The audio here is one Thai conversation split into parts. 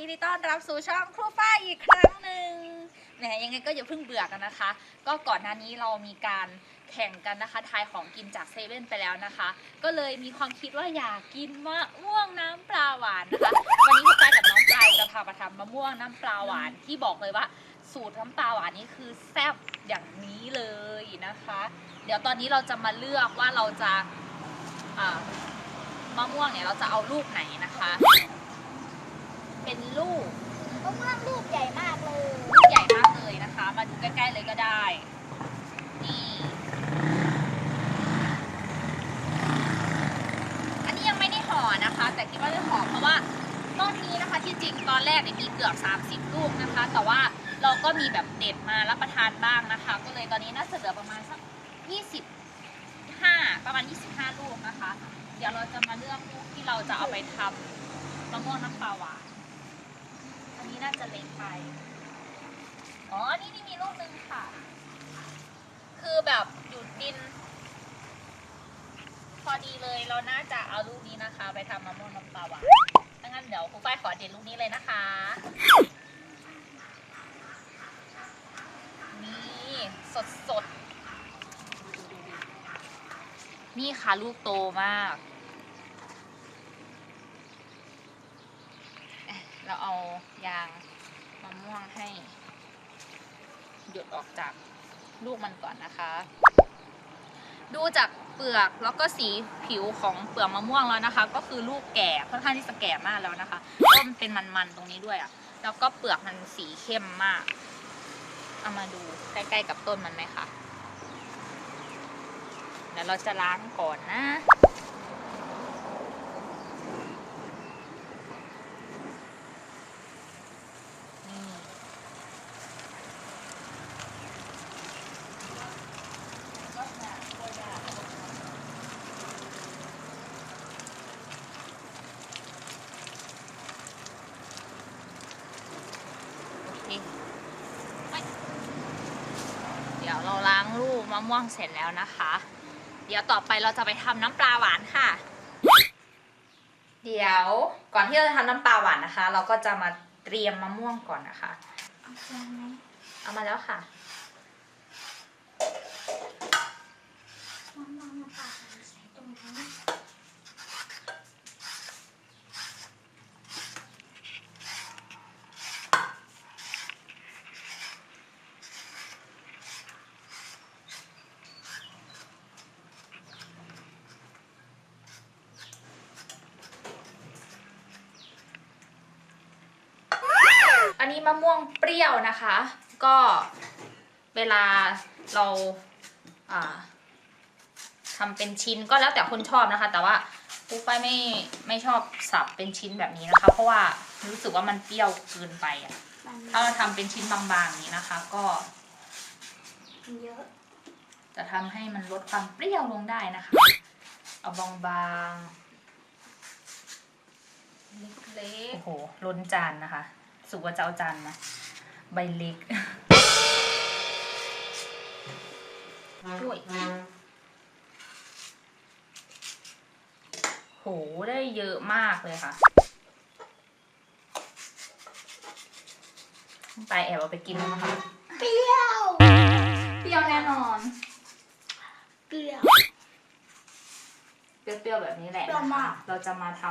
ยินดีต้อนรับสู่ช่องครูฝ้ายอีกครั้งหนึ่งแหมยังไงก็อย่าเพิ่งเบื่อกันนะคะ ก็ก่อนหน้านี้เรามีการแข่งกันนะคะทายของกินจากเซเว่นไปแล้วนะคะ ก็เลยมีความคิดว่าอยากกินมะม่วงน้ำปลาหวานนะคะ วันนี้ครูฝ้ายกับน้องปลายจะพามาทำมะม่วงน้ำปลาหวานที่บอกเลยว่า สูตรน้ำปลาหวานนี้คือแซ่บอย่างนี้เลยนะคะ เดี๋ยวตอนนี้เราจะมาเลือกว่าเราจะอ่ามะม่วงเนี่ยเราจะเอาลูกไหนนะคะ เป็นลูกมะม่วงลูกใหญ่มากเลย ลูกใหญ่มากเลยนะคะ มาดูใกล้ๆเลยก็ได้ นี่ อันนี้ยังไม่ได้ห่อนะคะ แต่คิดว่าจะห่อเพราะว่าต้นนี้นะคะที่จริงตอนแรกเนี่ยมีเกือบ 30 ลูกนะคะ แต่ว่าเราก็มีแบบเด็ดมารับประทานบ้างนะคะ ก็เลยตอนนี้น่าจะเหลือประมาณสัก 25 ประมาณ 25 ลูกนะคะ เดี๋ยวเราจะมาเลือกลูกที่เราจะเอาไปทำมะม่วงน้ำปลาหวานอั นี้น่าจะเล็กไป อ๋อ นี่นี่มีลูกหนึ่งค่ะ คือแบบอยู่ดิน พอดีเลยเราน่าจะเอาลูกนี้นะคะ ไปทำมะม่วงน้ำปลาหวานดังนั้นเดี๋ยวครูฝ้ายขอเด็ดลูกนี้เลยนะคะ นี่สดสดนี่ค่ะลูกโตมาก เราเอา ยางมะม่วงให้ หยดออกจากลูกมันก่อนนะคะ ดูจากเปลือกแล้วก็สีผิวของเปลือกมะม่วงแล้วนะคะ ก็คือลูกแก่ค่อนข้างที่จะแก่มากแล้วนะคะก็มันเป็นมันๆตรงนี้ด้วยอะ่ะแล้วก็เปลือกมันสีเข้มมาก เอามาดูใกล้ๆกับต้นมันไหมคะเดี๋ยวเราจะล้างก่อนนะ นี่ก็จะตัวยาโอเคไม่ เดี๋ยวเราล้างลูกมะม่วงเสร็จแล้วนะคะ เดี๋ยวต่อไปเราจะไปทำน้ำปลาหวานค่ะ เดี๋ยวก่อนที่เราจะทำน้ำปลาหวานนะคะ เราก็จะมาเตรียมมะม่วงก่อนนะคะ เอาเชือกไหมเอามาแล้วค่ะมะม่วงน้ำปลาใส่ตรงนี้ อันนี้มะม่วงเปรี้ยวนะคะ ก็เวลาเราอ่าทำเป็นชิ้นก็แล้วแต่คนชอบนะคะ แต่ว่าปุ๊กไปไม่ไม่ชอบสับเป็นชิ้นแบบนี้นะคะ เพราะว่ารู้สึกว่ามันเปรี้ยวเกินไปอะมันถ้าเราทำเป็นชิ้นบางๆอย่างนี้นะคะ ก็เยอะจะทำให้มันลดความเปรี้ยวลงได้นะคะ เอาบางๆเล็กๆโอ้โหล้นจานนะคะ สุกว่าจะเอาจานมา ใบเล็กด้วยโห ได้เยอะมากเลยค่ะไปแอบเอาไปกินแล้วนะคะ เปรี้ยว เปรี้ยวแน่นอน เปรี้ยว เปรี้ยวๆแบบนี้แหละเปรี้ยวนะมาคะกเราจะมาท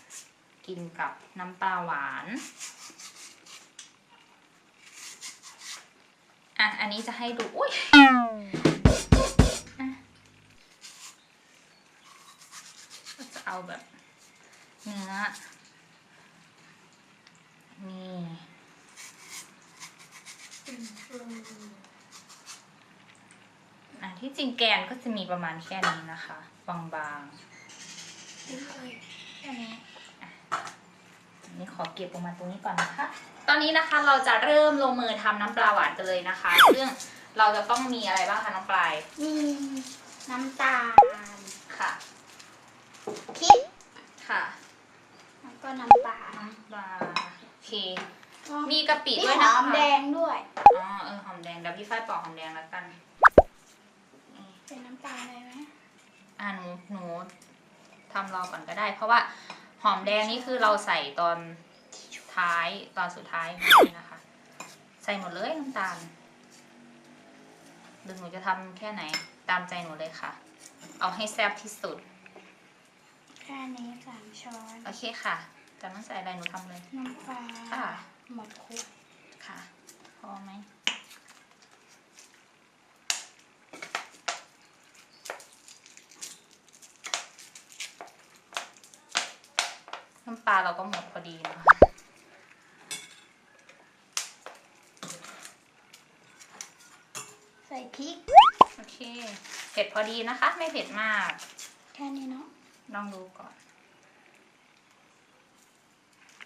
ำกินกับน้ำปลาหวาน อะ อันนี้จะให้ดู อุ้ยอะก็จะเอาแบบเนื้อ นี่อะที่จริงแกนก็จะมีประมาณแค่นี้นะคะ บางๆแค่นี้อะอันนี่ขอเก็บออกมาตรงนี้ก่อนนะคะ ตอนนี้นะคะเราจะเริ่มลงมือทำน้ำปลาหวานกันเลยนะคะ ซึ่งเราจะต้องมีอะไรบ้างคะน้องปลายมีน้ำตาลค่ะพริกค่ะ แล้วก็น้ำปลาน้ำปลาโอเค มีกะปิมีด้วยหนะอคะมแดงด้วย อ๋อเออหอมแดงเดี๋ยวพี่ฝ้ายปอกหอมแดงแล้วกันนี่เป็นน้ำตาลเลยไหมอ่าหนูหนูทำรอก่อนก็ได้ เพราะว่าหอมแดงนี่คือเราใส่ตอน ทท้ายตอนสุดท้ายนี่นะคะ ใส่หมดเลยน้ำตาลหรือหนูจะทำแค่ไหนตามใจหนูเลยค่ะ เอาให้แซ่บที่สุด แค่นี้สามช้อนโอเคค่ะจะต้องใส่อะไรหนูทำเลย น้ำปลาค่ะหมดคุกค่ะ พอไหมน้ำปลาเราก็หมดพอดีนะคะ ส่พริก โอเค เผ็ดพอดีนะคะ ไม่เผ็ดมาก แค่นี้เนาะ ลองดูก่อน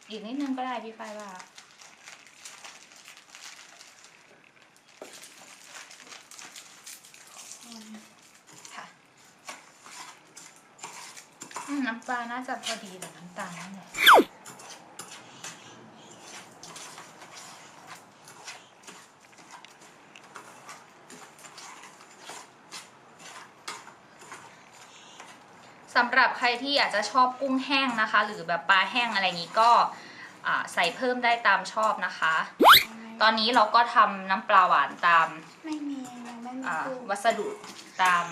อีกนิดนึงก็ได้พี่ฝ้ายว่า ค่ะ อืมน้ำปลาน่าจะพอดีแต่น้ำตาลนั่นแหละ สำหรับใครที่อยากจะชอบกุ้งแห้งนะคะ หรือแบบปลาแห้งอะไรอย่างนี้ก็อ่าใส่เพิ่มได้ตามชอบนะคะ ตอนนี้เราก็ทำน้ำปลาหวานตามไม่มียังไม่มีอ่ากุ้งวัสดุตาม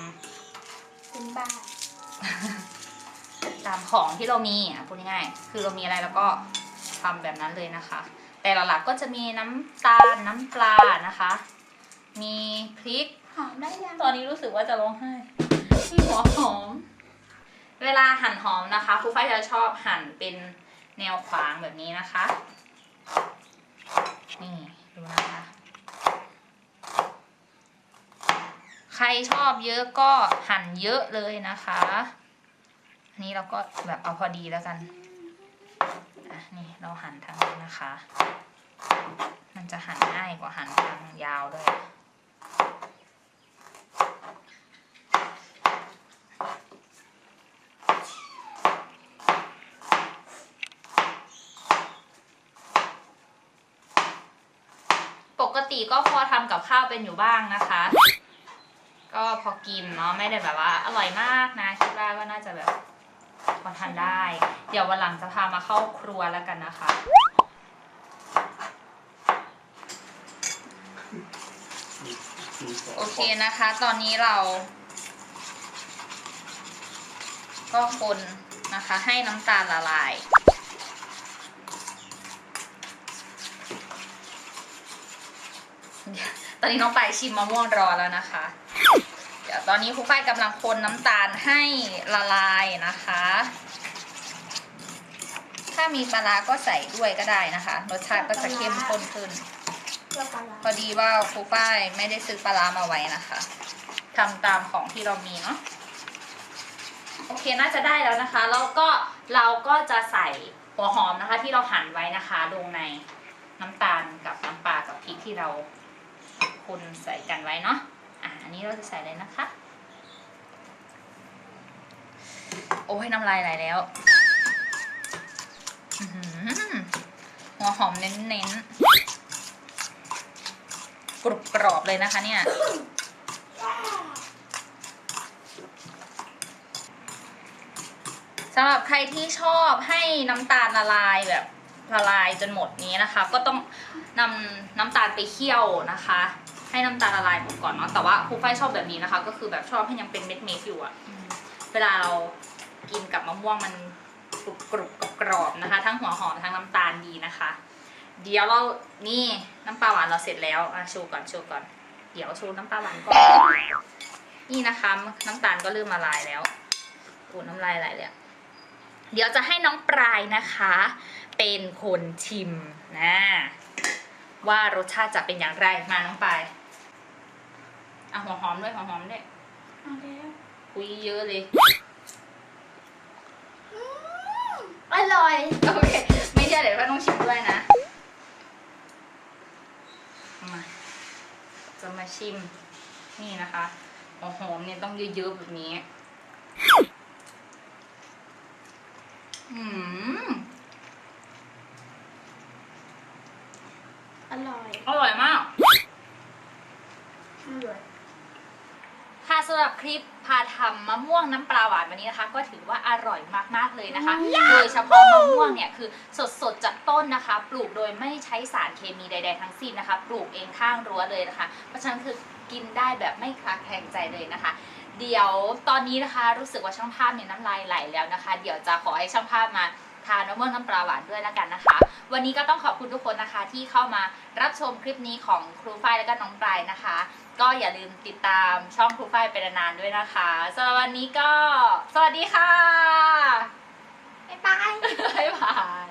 เป็นบ้าตามของที่เรามีอะพูดง่ายๆคือเรามีอะไรแล้วก็ทำแบบนั้นเลยนะคะ แต่หลักๆก็จะมีน้ำตาลน้ำปลานะคะ มีพริกหอมได้ยังตอนนี้รู้สึกว่าจะร้องไห้มีหัวหอม เวลาหั่นหอมนะคะครูฝ้ายจะชอบหั่นเป็นแนวขวางแบบนี้นะคะ นี่ดูนะคะ ใครชอบเยอะก็หั่นเยอะเลยนะคะ อันนี้เราก็แบบเอาพอดีแล้วกันอะนี่เราหั่นทางนี้นะคะ มันจะหั่นง่ายกว่าหั่นทางยาวด้วย กติก็พอทำกับข้าวเป็นอยู่บ้างนะคะ ก็พอกินเนาะไม่ได้แบบว่าอร่อยมากนะคิดว่าก็น่าจะแบบพอทานได้ เดี๋ยววันหลังจะพามาเข้าครัวแล้วกันนะคะโอเคนะคะ ตอนนี้เรา ก็คนนะคะ ให้น้ำตาลละลาย ตอนนี้น้องไปายชิมมะม่วงรอแล้วนะคะ เดี๋ยวตอนนี้ครูฝ้ายกำลังคนน้ำตาลให้ละลายนะคะ ถ้ามีปลาร้าก็ใส่ด้วยก็ได้นะคะ รสชาติก็จะเข้มข้นขึ้นเพื่อปลาร้าพอดีว่าครูฝ้ายไม่ได้ซื้อปลาร้ามาไว้นะคะทำตามของที่เรามีเนาะโอเคน่าจะได้แล้วนะคะ แล้วก็เราก็จะใส่หัวหอมนะคะ ที่เราหั่นไว้นะคะ ลงในน้ำตาลกับน้ำปลากับพริกที่เรา คนใส่กันไว้เนาะอะอันนี้เราจะใส่เลยนะคะ โอ้ยน้ำลายไหลแล้วหัวหอมเน้นๆกรุบกรอบเลยนะคะเนี่ยสำหรับใครที่ชอบให้น้ำตาลละลายแบบละลายจนหมดนี้นะคะ ก็ต้องนำน้ำตาลไปเคี่ยวนะคะ ให้น้ำตาลละลายหมดก่อนเนาะแต่ว่าครูฝ้ายชอบแบบนี้นะคะ ก็คือแบบชอบให้ยังเป็นเม็ดเม็ดอยู่อะเวลาเรากินกับมะม่วงมันกรุบกรุบกรอบนะคะ ทั้งหัวหอมทั้งน้ำตาลดีนะคะ เดี๋ยวเรานี่น้ำปลาหวานเราเสร็จแล้วอะโชว์ก่อนโชว์ก่อน เดี๋ยวโชว์น้ำปลาหวานก่อนนี่นะคะ น้ำตาลก็เริ่มละลายแล้วโอ้น้ำลายไหลเลยเดี๋ยวจะให้น้องปลายนะคะ เป็นคนชิมนะว่ารสชาติจะเป็นอย่างไรมาน้องปลาย อะหัวหอมด้วยหัวหอมด้วยเอาแล้วคุยเยอะเลยอร่อย โอเค ไม่เชื่อเดี๋ยวพ่อต้องชิมด้วยนะ มา จะมาชิม นี่นะคะหัวหอมเนี่ยต้องเยอะๆแบบนี้ อืม อร่อย อร่อยมาก อร่อย ค่ะสำหรับคลิปพาทำมะม่วงน้ำปลาหวานวันนี้นะคะ ก็ถือว่าอร่อยมากๆเลยนะคะ โดยเฉพาะมะม่วงเนี่ยคือสดๆจากต้นนะคะ ปลูกโดยไม่ใช้สารเคมีใด ๆ ทั้งสิ้นนะคะ ปลูกเองข้างรั้วเลยนะคะ เพราะฉะนั้นคือกินได้แบบไม่คลาแคลงใจเลยนะคะ เดี๋ยวตอนนี้นะคะรู้สึกว่าช่างภาพเนี่ยน้ำลายไหลแล้วนะคะ เดี๋ยวจะขอให้ช่างภาพมา ทานมะม่วงน้ำปลาหวานด้วยแล้วกันนะคะ วันนี้ก็ต้องขอบคุณทุกคนนะคะ ที่เข้ามารับชมคลิปนี้ของครูฝ้ายและก็น้องปลายนะคะ ก็อย่าลืมติดตามช่องครูฝ้ายเป็นนานๆด้วยนะคะสำหรับวันนี้ก็ สวัสดีค่ะบ๊ายบายบ๊ายบาย